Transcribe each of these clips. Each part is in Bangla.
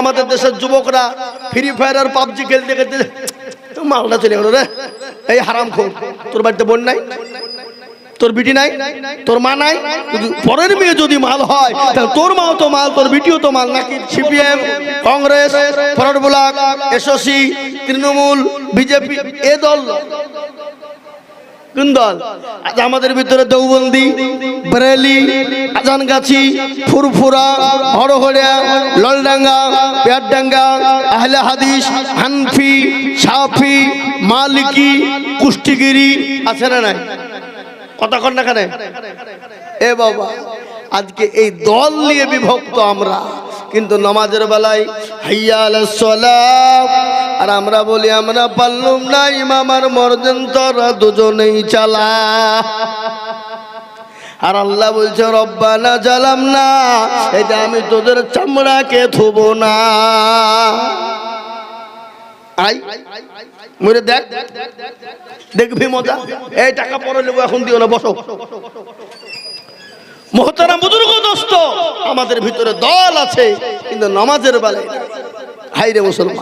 আমাদের দেশের যুবকরা ফ্রি ফায়ার আর পাবজি খেলতে খেলতে মালটা চলে গেল রে। এই হারাম খোর, তোর বাড়িতে বোন নাই? তোর বিটি নাই? তোর মা নাই? পরের মেয়ে যদি মাল হয় তোর মাও তো মাল, তোর বিটিও তো মাল। নাকি C P M, Congress forward block, S O C, Trinamool, B J P, এ দল? আজ আমাদের ভিতরে দেওবন্দি, বরেলি, আজানগাছি, ফুরফুরা, হরহরিয়া, ললডাঙ্গা, পেয়ারডাঙ্গা, আহলে হাদিস, হানফি সাফি মালিকি, কুষ্টিগিরি আছে না নাই? কন না কেন? এ বাবা, আজকে এই দল নিয়ে বিভক্ত আমরা, কিন্তু নামাজের বেলায় হাইয়াল সলাম আর আমরা বলি, আমরা পারলুম না ইমামার মর্জন তোরা দুজনেই চালা। আর আল্লাহ বলছে, রব্বানা জালাম না এটা আমি তোদের চামড়াকে থুব না। আই দেখ, দেখবি মজা? নেব, এখন দিও না, বসো। আমাদের ভিতরে দল আছে, কিন্তু নামাজের বেলায় হাই রে মুসলমান।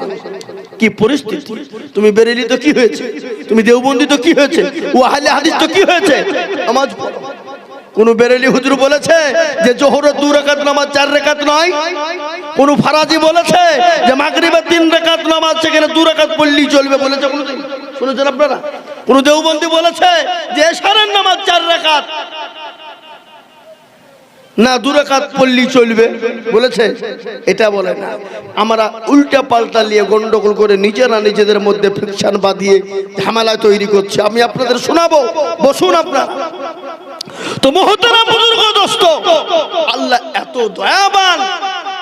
কি পরিস্থিতি? তুমি বেরেলি তো কি হয়েছে? তুমি দেওবন্দি তো কি হয়েছে? ওয়াহালে হাদিস তো কি হয়েছে? নামাজ কোন বেরেলি হুজুর বলেছে যে জোহরের দু রেখাত নামাজ চার রেখাত নয়? কোন ফারাজি বলেছে যে মাগরিবের তিন রেখাত নামাজ সেখানে দু রেখাত পড়লেই চলবে বলেছে শুনেছেন আপনারা? কোন দেওবন্দি বলেছে যে এশারের নামাজ চার রেখাত। না দুরাকাত পল্লী চলবে। বলেছে, এটা বলে না। আমরা উল্টা পাল্টা নিয়ে গন্ডগোল করে নিজেরা নিজেদের মধ্যে ফিকশন বাঁধিয়ে ঝামেলা তৈরি করছে। আমি আপনাদের শোনাবো, বসুন আপনার। তো মহতারা বুজুর্গ, দোস্ত, আল্লাহ এত দয়াবান।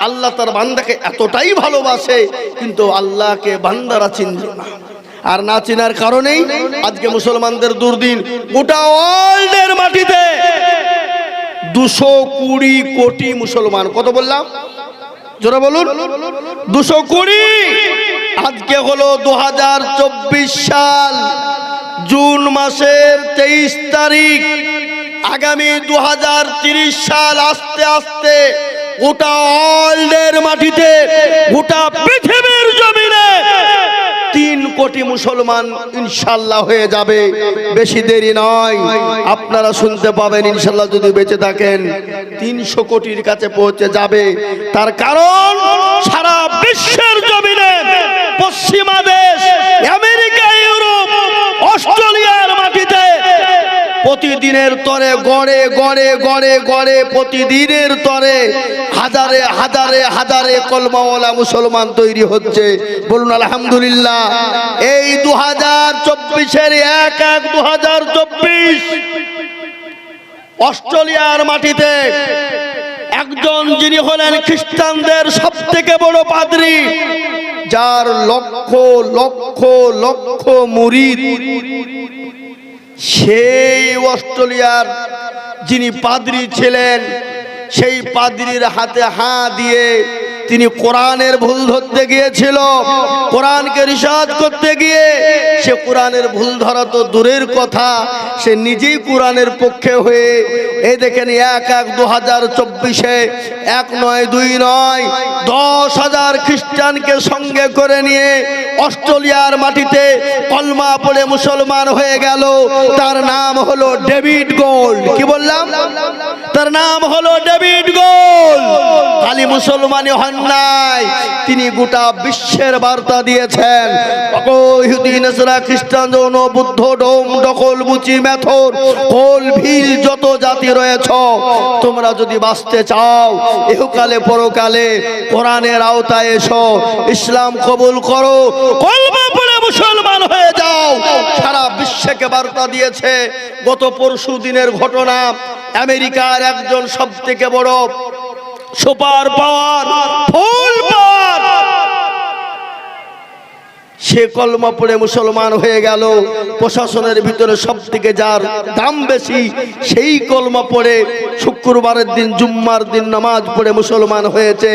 আল্লাহ তার বান্দাকে এতটাই ভালোবাসে, কিন্তু আল্লাহকে বান্দারা চিনল না। আর না চেনার কারণেই আজকে মুসলমানদের দুর্দিন গোটা ওয়ার্ল্ডের মাটিতে। দুশো কুড়ি কোটি মুসলমান। কত বললাম? জোরে বলুন। দুশো কুড়ি। আজকে হলো দু হাজার চব্বিশ সাল, জুন মাসের তেইশ তারিখ। আগামী দু সাল আস্তে আস্তে গোটা ওয়ার্ল্ডের মাটিতে, গোটা তিন কোটি মুসলমান ইনশাল্লাহ হয়ে যাবে। বেশি দেরি নয়। আপনারা শুনতে পাবেন ইনশাল্লাহ যদি বেঁচে থাকেন, তিনশো কোটির কাছে পৌঁছে যাবে। তার কারণ সারা বিশ্বের জমিনে পশ্চিমা দেশ আমেরিকা ইউরোপ অস্ট্রেলিয়ার মাটিতে প্রতিদিনের তরে গড়ে গড়ে গড়ে গড়ে, প্রতিদিনের তরে হাজারে হাজারে হাজারে কলমাওয়ালা মুসলমান তৈরি হচ্ছে। বলুন, আলহামদুলিল্লাহ। এই দু হাজার চব্বিশের এক এক দু হাজার চব্বিশ অস্ট্রেলিয়ার মাটিতে একজন যিনি হলেন খ্রিস্টানদের সব থেকে বড় পাদ্রী, যার লক্ষ লক্ষ লক্ষ মুরিদ সেই অস্ট্রেলিয়ার যিনি পাদ্রী ছিলেন, সেই পাদ্রীর হাতে হাঁ দিয়ে তিনি কোরআনের ভুল ধরতে গিয়েছিল, কোরআনকে রিসার্চ করতে গিয়ে সে কোরআনের ভুল ধরা তো দূরের কথা, সে নিজেই কোরআনের পক্ষে হয়ে এই দেখেন এক এক দু হাজার চব্বিশে এক নয় দুই নয় দশ হাজার খ্রিস্টানকে সঙ্গে করে নিয়ে অস্ট্রেলিয়ার মাটিতে কলমা পড়ে মুসলমান হয়ে গেল। তার নাম হলো ডেভিড গোল্ড। কি বললাম? তার নাম হলো ডেভিড গোল্ড। খালি মুসলমানই হন নাই, তিনি গোটা বিশ্বের বার্তা দিয়েছেন। খ্রিস্টান যৌন বুদ্ধ ডোম ডকল মুচি মেথর কোল ভিল যত জাতি রয়েছ, তোমরা যদি বাঁচতে চাও ইহকালে পরকালে কোরআনের আওতায় এসো, ইসলাম কবুল করো মুসলমান হয়ে যাও। সারা বিশ্বকে বার্তা দিয়েছে, গত ঘটনা, আমেরিকার একজন সব থেকে বড় সুপার পাওয়ার ফুল পাওয়ার সে কলমা পড়ে মুসলমান হয়ে গেল। প্রশাসনের ভিতরে সব থেকে যার দাম বেশি, সেই কলমা পড়ে শুক্রবারের দিন, জুম্মার দিন নামাজ পড়ে মুসলমান হয়েছে।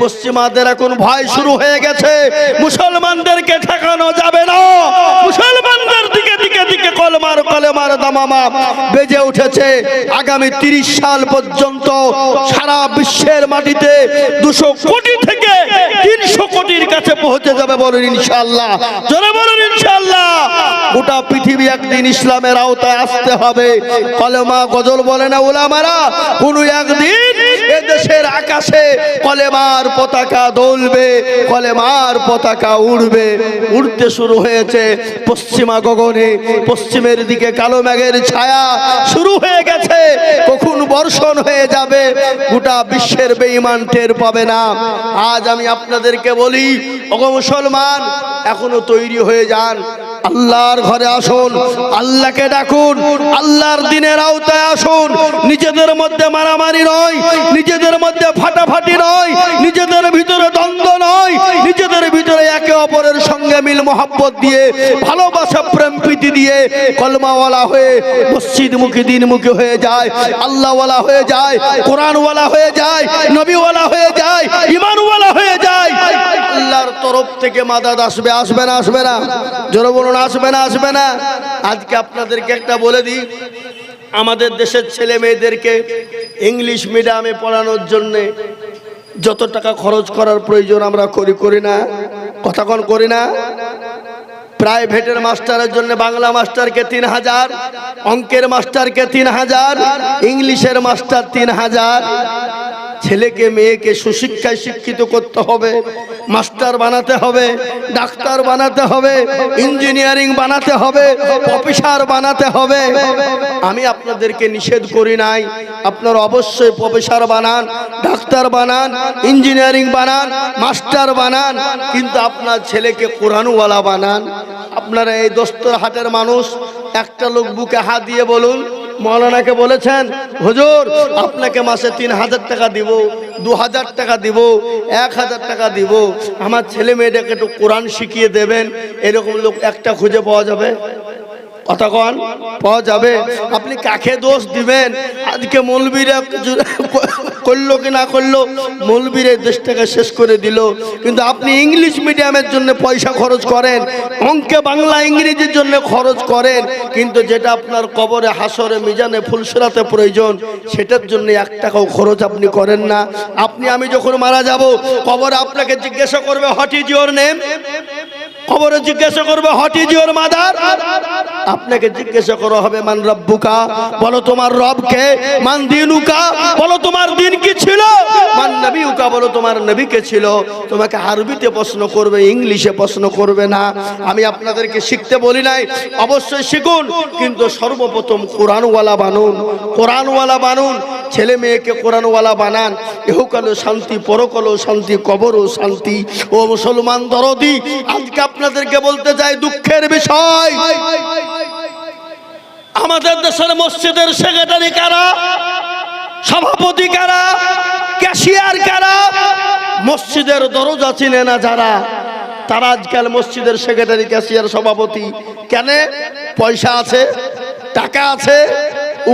পশ্চিমাদের এখন ভয় শুরু হয়ে গেছে। মুসলমানদেরকে ঠেকানো যাবে না। মুসলমানদের দিকে দিকে দিকে কলমার কলমার দামামা বেজে উঠেছে। আগামী তিরিশ সাল পর্যন্ত সারা বিশ্বের মাটিতে দুশো কোটি থেকে তিনশো কোটির কাছে পৌঁছে যাবে বলুন ইনশাআল্লাহ। জোরে বলুন ইনশাআল্লাহ। গোটা পৃথিবী একদিন ইসলামের আওতায় আসতে হবে। কলেমা গজল বলে না ওলামারা? কোন একদিন এদেশের আকাশে কলেমার পতাকা দোলবে, কলেমার পতাকা উড়বে। উড়তে শুরু হয়েছে পশ্চিমা গগনে, পশ্চিমের দিকে কালো ম্যাগের ছায়া শুরু হয়ে গেছে। কখন বর্ষণ হয়ে যাবে, গোটা বিশ্বের বেঈমান টের পাবে না। আজ আমি আপনাদেরকে বলি, ওগো মুসলমান, এখনও তৈরি হয়ে যান। আল্লাহর ঘরে আসুন, আল্লাহকে ডাকুন, আল্লাহর দিনের আওতায় আসুন। নিজেদের মধ্যে মারামারি নয়, নিজেদের মধ্যে ফাটাফাটি নয়, নিজেদের ভিতরে দ্বন্দ্ব নয়, নিজেদের ভিতরে একে অপরের সঙ্গে মিল মোহাব্বত দিয়ে, ভালোবাসা, প্রেম, প্রীতি দিয়ে কলমাওয়ালা হয়ে মসজিদ মুখী দিনমুখী হয়ে যায়, আল্লাহওয়ালা হয়ে যায়, কোরআনওয়ালা হয়ে যায়, নবীওয়ালা হয়ে যায়, ইমানওয়ালা হয়ে যায়। আল্লাহর তরফ থেকে মাদাদ আসবে আসবে না আসবে না। জোরে বলুন আসবে না আসবে না। আজকে আপনাদেরকে একটা বলে দিই, আমাদের দেশের ছেলে মেয়েদেরকে ইংলিশ মিডিয়ামে পড়ানোর জন্যে যত টাকা খরচ করার প্রয়োজন আমরা করি করি না। কথা কোন, করি না। প্রাইভেটের মাস্টারের জন্য বাংলা মাস্টারকে তিন হাজার, অঙ্কের মাস্টারকে তিন হাজার, ইংলিশের মাস্টার তিন হাজার। ছেলেকে, মেয়েকে সুশিক্ষায় শিক্ষিত করতে হবে, মাস্টার বানাতে হবে, ডাক্তার বানাতে হবে, ইঞ্জিনিয়ারিং বানাতে হবে অফিসার বানাতে হবে। আমি আপনাদেরকে নিষেধ করি নাই, আপনারা অবশ্যই প্রফেসর বানান, ডাক্তার বানান, ইঞ্জিনিয়ারিং বানান, মাস্টার বানান, কিন্তু আপনার ছেলেকে কোরআনওয়ালা বানান। আপনারা এই দোস্তর হাটের মানুষ, একটা লোক বুকে হাত দিয়ে বলুন মৌলানাকে বলেছেন, হুজুর, আপনাকে মাসে তিন হাজার টাকা দিব, দু হাজার টাকা দিব, এক হাজার টাকা দিব। আমার ছেলে মেয়েটাকে একটু কোরআন শিখিয়ে দেবেন, এরকম লোক একটা খুঁজে পাওয়া যাবে? কতক্ষণ পাওয়া যাবে। আপনি কাকে দোষ দিবেন? আজকে মৌলবীরা করল কি না করল, মৌলবীরা এই দেশটাকে শেষ করে দিল। কিন্তু আপনি ইংলিশ মিডিয়ামের জন্য পয়সা খরচ করেন, অঙ্কে বাংলা ইংরেজির জন্য খরচ করেন, কিন্তু যেটা আপনার কবরে হাসরে মিজানে ফুলসরাতে প্রয়োজন, সেটার জন্য এক টাকাও খরচ আপনি করেন না। আপনি, আমি যখন মারা যাব, কবরে আপনাকে জিজ্ঞাসা করবে হোয়াট ইজ ইউর নেম খবরে জিজ্ঞাসা করবে হোয়াট ইজ ইউর মাদার আপনাকে জিজ্ঞাসা করা হবে, মান রব্বুকা? বলো, তোমার রবকে? মান দিনুকা? বলো, তোমার দিন কি ছিল? মান নবীউকা? বলো, তোমার নবী কে ছিল? তোমাকে আরবিতে প্রশ্ন করবে, ইংলিশে প্রশ্ন করবে না। আমি আপনাদেরকে শিখতে বলি নাই, অবশ্যই শিখুন। কিন্তু সর্বপ্রথম কোরআনওয়ালা বানুন কোরআনওয়ালা বানুন, ছেলে মেয়েকে কোরআনওয়ালা বানান। এহকালও শান্তি, পরকালও শান্তি, কবরও শান্তি। ও মুসলমান দরদি, আজকে আপনাদেরকে বলতে চাই দুঃখের বিষয়। আমাদের দেশের মসজিদের সেক্রেটারি কারা? সভাপতি কারা? ক্যাশিয়ার কারা? মসজিদের দরজা চিনে না যারা, তারা আজকাল মসজিদের সেক্রেটারি, ক্যাশিয়ার সভাপতি। কেন? পয়সা আছে? টাকা আছে?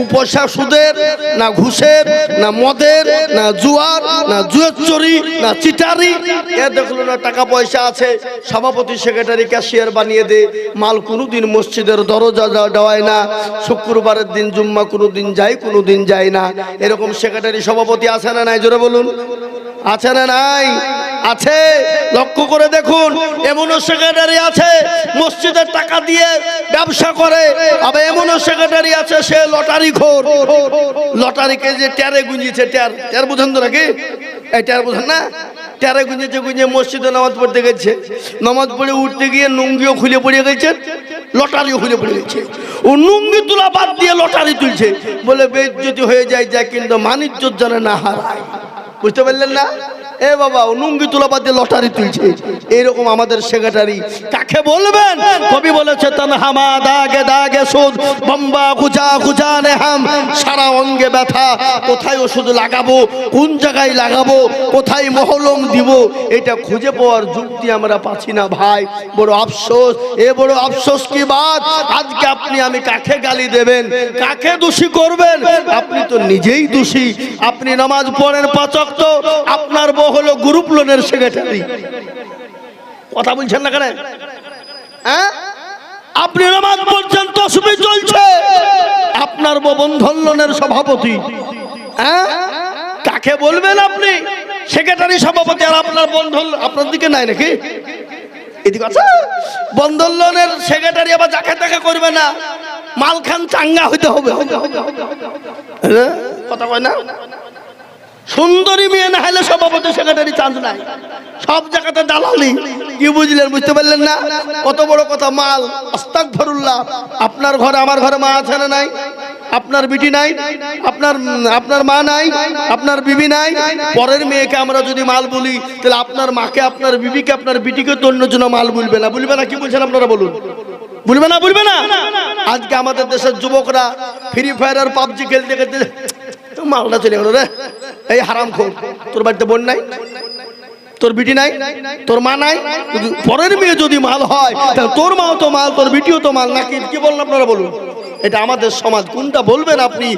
পয়সা সুদের, না ঘুষের, না মদের, না জুয়ার, না জুয়ের চুরি, না চিটারি। এ দেখল না টাকা পয়সা আছে, সভাপতি, সেক্রেটারি, ক্যাশিয়ার বানিয়ে দে। মাল কোনো দিন মসজিদের দরজা দেওয়া- দেওয়ায় না। শুক্রবারের দিন, জুম্মা কোনোদিন যায় কোনো দিন যায় না। এরকম সেক্রেটারি, সভাপতি আছে না নাই? জোরে বলুন। আছে না নাই? আছে। লক্ষ্য করে দেখুন, এমনও সেক্রেটারি আছে মসজিদের টাকা দিয়ে ব্যবসা করে, আবার এমনও সেক্রেটারি আছে, সে লটারি খোর। লটারিকে যে ট্যারে গুঞ্জিছে ট্যার ট্যার বুঝেন তো নাকি? এই ট্যার বুঝেন না? ট্যারে গুঞ্জেছে গুঞ্জে মসজিদে নামাজ পড়তে গেছে। নামাজ পড়ে উঠতে গিয়ে নুঙ্গিও খুলে পড়ে গেছে লটারিও খুলে পড়ে গেছে। ও নুঙ্গি তোলা বাদ দিয়ে লটারি তুলছে। বলে বেজ্জতি হয়ে যায় যায় কিন্তু মানিজ্য জানে না হারায়। বুঝতে পারলেন না? এ বাবা, ও নুঙ্গি তোলা বাদ দিয়ে লটারি তুলছে। এইরকম আমাদের সেক্রেটারি কাকে বলবেন? কবি বলেছে তনহামা দাগে দাগে সুদ, বম্বা গুজা গুজা নেহাম, সারা অঙ্গে ব্যথা, কোথায় ওষুধ লাগাবো, কোন জায়গায় লাগাবো, কোথায় মহলম দিব? এটা খুঁজে পাওয়ার যুক্তি আমরা পাচ্ছি না, ভাই। বড় আফসোস, এ বড় আফসোস কি বাত? আজকে আপনি, আমি কাকে গালি দেবেন? কাকে দোষী করবেন? আপনি তো নিজেই দোষী। আপনি নামাজ পড়েন পাচক তো আপনার বউ হলো গ্রুপ লোনের সেক্রেটারি কথা বলছেন না কেন? হ্যাঁ? আপনি নামাজ পড়ছেন তসবি চলছে। আপনার বন্ধন লোনের সভাপতি। হ্যাঁ? কাকে বলবেন আপনি? সেক্রেটারি সভাপতি, আর আপনার বন্ধন আপনার দিকে নাই নাকি? এদিকে বন্ধন লোনের সেক্রেটারি আবার যাকে তাকে করবে না। মালখান চাঙ্গা হইতে হবে। হ্যাঁ? কথা কয় না? সুন্দরী মেয়ে না হলে সভাপতি সেক্রেটারি চান্স নাই। সব জায়গাতে দালালি। কি বুঝলেন, বুঝতে পারলেন না? কত বড় কথা, মাল। আস্তাক ভরুল্লাহ আপনার ঘরে আমার ঘরে মা আছে না নাই? আপনার বিটি নাই? আপনার আপনার মা নাই? আপনার বিবি নাই? পরের মেয়েকে আমরা যদি মাল বলি, তাহলে আপনার মাকে, আপনার বিবিকে, আপনার বিটিকে তো অন্যজন মাল বলবে না। বলবে না, কি বলছেন আপনারা বলুন? বলবে না বলবে না? আজকে আমাদের দেশের যুবকরা ফ্রি ফায়ার আর পাবজি খেলতে খেলতে মালটা চলে গেল রে। এই হারাম খোর, তোর বাড়িতে বোন নাই, তোর বিটি নাই, তোর মা নাই পরের মেয়ে যদি মাল হয়, তাহলে তোর মাও তো মাল, তোর বিটিও তো মাল। নাকি কি বলুন আপনারা বলুন? এটা আমাদের সমাজ, কোনটা বলবেন আপনি?